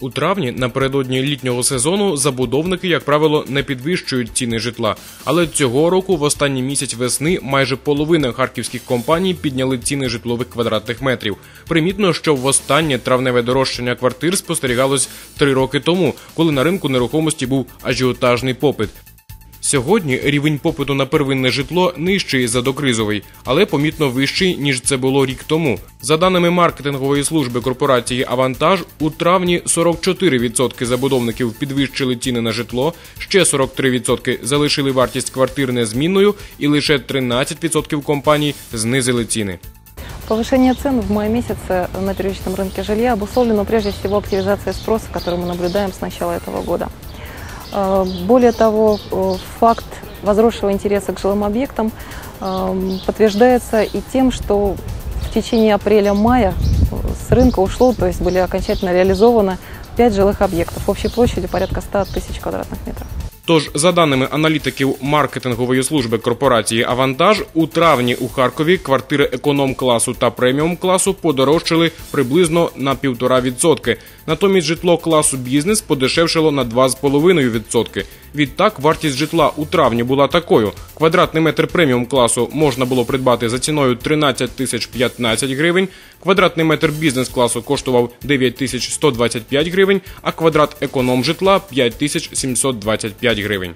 У травні напередодні літнього сезону забудовники, як правило, не підвищують ціни житла. Але цього року, в останній місяць весни, майже половина харківських компаній підняли ціни житлових квадратних метрів. Примітно, що востаннє травневе дорожчання квартир спостерігалось три роки тому, коли на ринку нерухомості був ажіотажний попит. Сьогодні рівень попиту на первинне житло нижчий за докризовий, але помітно вищий ніж це було рік тому. За даними маркетингової служби корпорації Авантаж, у травні 44% забудовників підвищили ціни на житло, ще 43% залишили вартість квартир незмінною, і лише 13% компаній знизили ціни. Повышение цен в мае месяце на первичном рынке жилья обусловлено прежде всего активизацией спроса, который мы наблюдаем с начала этого года. Э, Более того, э, факт возросшего интереса к жилым объектам э, подтверждается и тем, что в течение апреля-мая с рынка ушло, то есть были окончательно реализованы 5 жилых объектов общей площадью порядка 100 тысяч квадратных метров. Тож, за даними аналітиків маркетингової служби корпорації Авантаж, у травні у Харкові квартири економ-класу та преміум класу подорожчали приблизно на 1,5%. Натомість житло класу бізнес подешевшило на 2,5%. Відтак, вартість житла у травні була такою: квадратний метр преміум класу можна було придбати за ціною 13 тисяч 15 гривень, квадратний метр бізнес класу коштував 9 тисяч 125 гривень, а квадрат економ житла 5 тисяч 725 гривень.